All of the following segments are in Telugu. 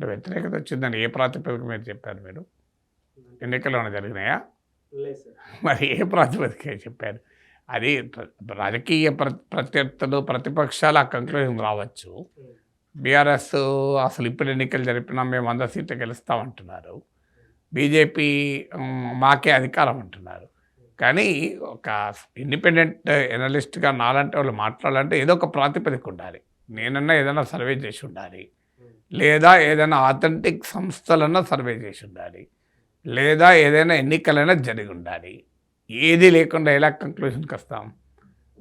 అంటే వ్యతిరేకత వచ్చిందని ఏ ప్రాతిపదిక మీరు చెప్పారు మీరు? ఎన్నికలు ఏమైనా జరిగినాయా? మరి ఏ ప్రాతిపదిక చెప్పారు? అది రాజకీయ ప్ర ప్రత్యర్థులు ప్రతిపక్షాలు ఆ కంక్లూజన్ రావచ్చు. బీఆర్ఎస్ అసలు ఇప్పుడు ఎన్నికలు జరిపినా మేము వంద సీట్లు గెలుస్తామంటున్నారు. బీజేపీ మాకే అధికారం అంటున్నారు. కానీ ఒక ఇండిపెండెంట్ ఎనలిస్ట్గా నాలంటే వాళ్ళు మాట్లాడాలంటే ఏదో ఒక ప్రాతిపదిక ఉండాలి. నేనన్నా ఏదైనా సర్వే చేసి ఉండాలి. లేదా ఏదైనా ఆథెంటిక్ సంస్థలన్నా సర్వే చేసి ఉండాలి లేదా ఏదైనా ఎన్నికలైనా జరిగి ఉండాలి ఏది లేకుండా ఎలా కంక్లూషన్కి వస్తాం?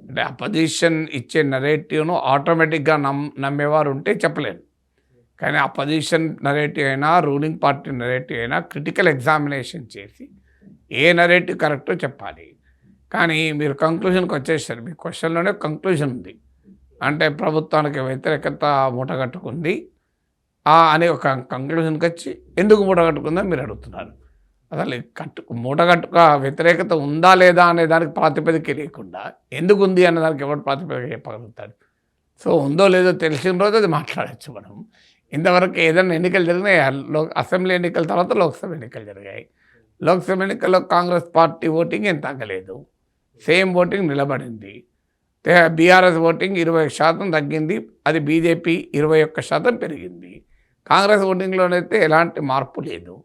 అంటే అపోజిషన్ ఇచ్చే నరేటివ్ను ఆటోమేటిక్గా నమ్ నమ్మేవారు ఉంటే చెప్పలేను కానీ అపోజిషన్ నరేటివ్ అయినా రూలింగ్ పార్టీ నరేటివ్ అయినా క్రిటికల్ ఎగ్జామినేషన్ చేసి ఏ నరేటివ్ కరెక్టో చెప్పాలి. కానీ మీరు కంక్లూషన్కి వచ్చేసారు. మీ క్వశ్చన్లోనే కంక్లూషన్ ఉంది. అంటే ప్రభుత్వానికి వ్యతిరేకత మూటగట్టుకుంది. అనే ఒక కంక్లూజన్కి వచ్చి ఎందుకు మూటగట్టుకుందో మీరు అడుగుతున్నారు. అసలు ఈ కట్టు మూటగట్టుక వ్యతిరేకత ఉందా లేదా అనే దానికి ప్రాతిపదిక లేకుండా ఎందుకు ఉంది అనే దానికి ఎవరు ప్రాతిపదిక చెప్పగలుగుతాడు సో ఉందో లేదో తెలిసిన రోజు అది మాట్లాడచ్చు మనం. ఇంతవరకు ఏదైనా ఎన్నికలు జరిగినాయి? లో అసెంబ్లీ ఎన్నికల తర్వాత లోక్సభ ఎన్నికలు జరిగాయి. లోక్సభ ఎన్నికల్లో కాంగ్రెస్ పార్టీ ఓటింగ్ ఏం తగ్గలేదు. సేమ్ ఓటింగ్ నిలబడింది. బీఆర్ఎస్ ఓటింగ్ ఇరవై శాతం తగ్గింది. అది బీజేపీ ఇరవై ఒక్క శాతం పెరిగింది. కాంగ్రెస్ ఓటింగ్లోనైతే ఎలాంటి మార్పు లేదు.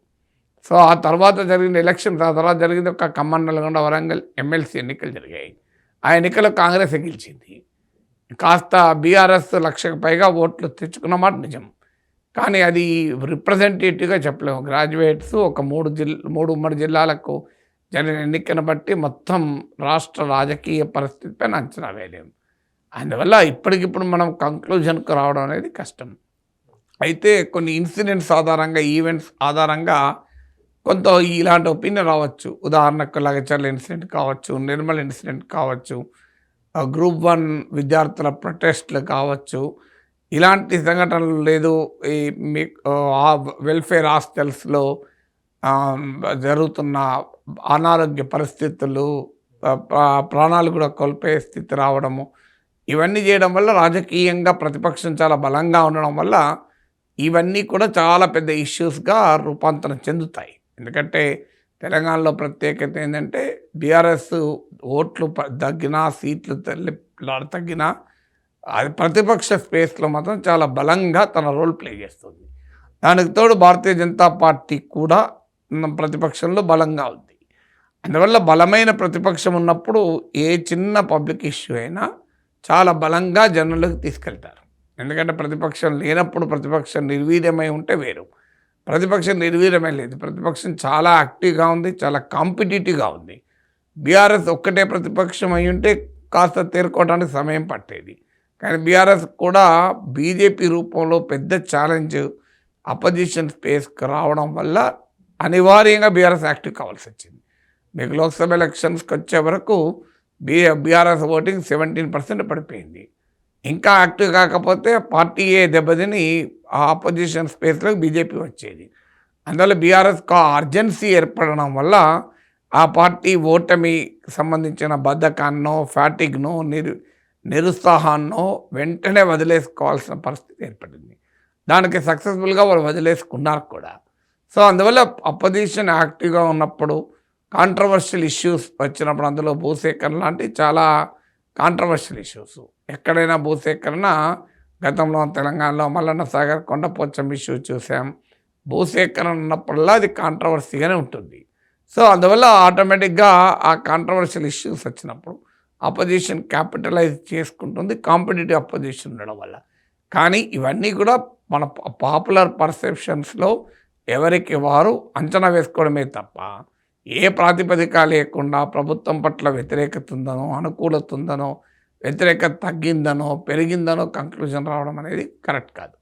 సో ఆ తర్వాత జరిగిన ఎలక్షన్స్ ఆ తర్వాత జరిగింది ఒక ఖమ్మం నల్గొండ వరంగల్ ఎమ్మెల్సీ ఎన్నికలు జరిగాయి. ఆ ఎన్నికల్లో కాంగ్రెస్ గెలిచింది. కాస్త బీఆర్ఎస్ లక్షకు పైగా ఓట్లు తెచ్చుకున్న మాట నిజం. కానీ అది రిప్రజెంటేటివ్గా చెప్పలేము. గ్రాడ్యుయేట్స్ ఒక మూడు జిల్ మూడు ఉమ్మడి జిల్లాలకు జరిగిన ఎన్నికను బట్టి మొత్తం రాష్ట్ర రాజకీయ పరిస్థితిపైన అంచనా వేయలేము. అందువల్ల ఇప్పటికిప్పుడు మనం కంక్లూజన్కు రావడం అనేది కష్టం. అయితే కొన్ని ఇన్సిడెంట్స్ ఆధారంగా ఈవెంట్స్ ఆధారంగా కొంత ఇలాంటి ఒపీనియన్ రావచ్చు. ఉదాహరణకు లగచర్ల ఇన్సిడెంట్ కావచ్చు నిర్మల్ ఇన్సిడెంట్ కావచ్చు గ్రూప్ వన్ విద్యార్థుల ప్రొటెస్ట్లు కావచ్చు. ఇలాంటి సంఘటనలు లేదు. ఈ మీ వెల్ఫేర్ హాస్టల్స్లో జరుగుతున్న అనారోగ్య పరిస్థితులు ప్రాణాలు కూడా కోల్పోయే స్థితి రావడము ఇవన్నీ చేయడం వల్ల రాజకీయంగా ప్రతిపక్షం చాలా బలంగా ఉండడం వల్ల ఇవన్నీ కూడా చాలా పెద్ద ఇష్యూస్గా రూపాంతరం చెందుతాయి. ఎందుకంటే తెలంగాణలో ప్రత్యేకత ఏంటంటే బీఆర్ఎస్ ఓట్లు తగ్గినా సీట్లు తల్లి తగ్గినా అది ప్రతిపక్ష స్పేస్లో మాత్రం చాలా బలంగా తన రోల్ ప్లే చేస్తుంది. దానికి తోడు భారతీయ జనతా పార్టీ కూడా ప్రతిపక్షంలో బలంగా ఉంది. అందువల్ల బలమైన ప్రతిపక్షం ఉన్నప్పుడు ఏ చిన్న పబ్లిక్ ఇష్యూ అయినా చాలా బలంగా జనంలోకి తీసుకెళ్తారు. ఎందుకంటే ప్రతిపక్షం లేనప్పుడు ప్రతిపక్షం నిర్వీర్యమై ఉంటే వేరు. ప్రతిపక్షం నిర్వీర్యమై లేదు. ప్రతిపక్షం చాలా యాక్టివ్గా ఉంది చాలా కాంపిటేటివ్గా ఉంది. బీఆర్ఎస్ ఒక్కటే ప్రతిపక్షం అయి ఉంటే కాస్త తేరుకోవడానికి సమయం పట్టేది. కానీ బీఆర్ఎస్ కూడా బీజేపీ రూపంలో పెద్ద ఛాలెంజ్ అపోజిషన్ స్పేస్కి రావడం వల్ల అనివార్యంగా బీఆర్ఎస్ యాక్టివ్ కావాల్సి వచ్చింది. మీకు లోక్సభ ఎలక్షన్స్కి వచ్చే వరకు B BRS voting seventeen percent పడిపోయింది. ఇంకా యాక్టివ్ కాకపోతే పార్టీయే దెబ్బతిని ఆ ఆపోజిషన్ స్పేస్లోకి బీజేపీ వచ్చేది. అందువల్ల బీఆర్ఎస్కు అర్జెన్సీ ఏర్పడడం వల్ల ఆ పార్టీ ఓటమి సంబంధించిన బద్ధకాన్నో ఫ్యాటిగ్నో నిరు నిరుత్సాహాన్నో వెంటనే వదిలేసుకోవాల్సిన పరిస్థితి ఏర్పడింది. దానికి సక్సెస్ఫుల్గా వాళ్ళు వదిలేసుకున్నారు కూడా. సో అందువల్ల అపోజిషన్ యాక్టివ్గా ఉన్నప్పుడు కాంట్రవర్షియల్ ఇష్యూస్ వచ్చినప్పుడు అందులో భూసేకరణ లాంటి చాలా కాంట్రవర్షియల్ ఇష్యూస్ ఎక్కడైనా భూసేకరణ గతంలో తెలంగాణలో మల్లన్న సాగర్ కొండపోచం ఇష్యూ చూసాం. భూసేకరణ ఉన్నప్పుడల్లా అది కాంట్రవర్సీగానే ఉంటుంది. సో అందువల్ల ఆటోమేటిక్గా ఆ కాంట్రవర్షియల్ ఇష్యూస్ వచ్చినప్పుడు అపోజిషన్ క్యాపిటలైజ్ చేసుకుంటుంది కాంపిటేటివ్ అపోజిషన్ ఉండడం వల్ల. కానీ ఇవన్నీ కూడా మన పాపులర్ పర్సెప్షన్స్లో ఎవరికి వారు అంచనా వేసుకోవడమే తప్ప ఏ ప్రాతిపదిక లేకుండా ప్రభుత్వం పట్ల వ్యతిరేకత ఉందనో అనుకూలత ఉందనో వ్యతిరేకత తగ్గిందనో పెరిగిందనో కంక్లూజన్ రావడం అనేది కరెక్ట్ కాదు.